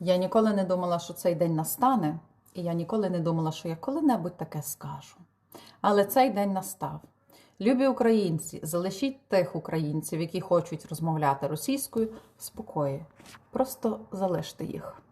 Я ніколи не думала, що цей день настане, і я ніколи не думала, що я коли-небудь таке скажу. Але цей день настав. Любі українці, залишіть тих українців, які хочуть розмовляти російською, в спокої. Просто залиште їх.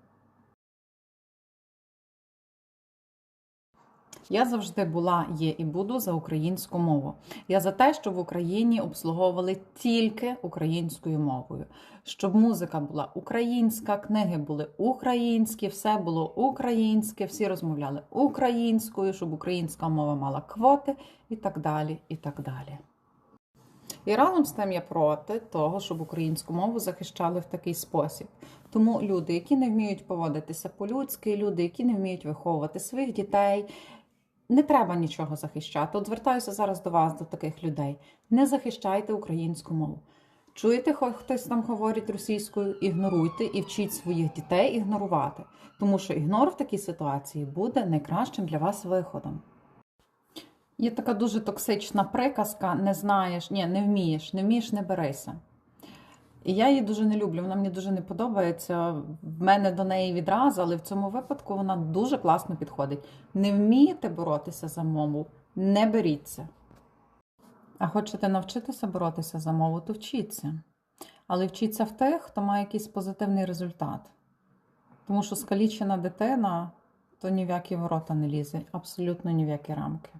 Я завжди була, є і буду за українську мову. Я за те, щоб в Україні обслуговували тільки українською мовою, щоб музика була українська, книги були українські, все було українське, всі розмовляли українською, щоб українська мова мала квоти і так далі. І так далі. І разом з тим я проти того, щоб українську мову захищали в такий спосіб. Тому люди, які не вміють поводитися по-людськи, люди, які не вміють виховувати своїх дітей, не треба нічого захищати. От звертаюся зараз до вас, до таких людей. Не захищайте українську мову. Чуєте, хтось там говорить російською, ігноруйте і вчіть своїх дітей ігнорувати. Тому що ігнор в такій ситуації буде найкращим для вас виходом. Є така дуже токсична приказка: не знаєш, ні, не вмієш, не вмієш, не берися. І я її дуже не люблю, вона мені дуже не подобається. В мене до неї відразу, але в цьому випадку вона дуже класно підходить. Не вмієте боротися за мову, не беріться. А хочете навчитися боротися за мову, то вчіться. Але вчіться в тих, хто має якийсь позитивний результат. Тому що скалічена дитина то ні в які ворота не лізе, абсолютно ні в які рамки.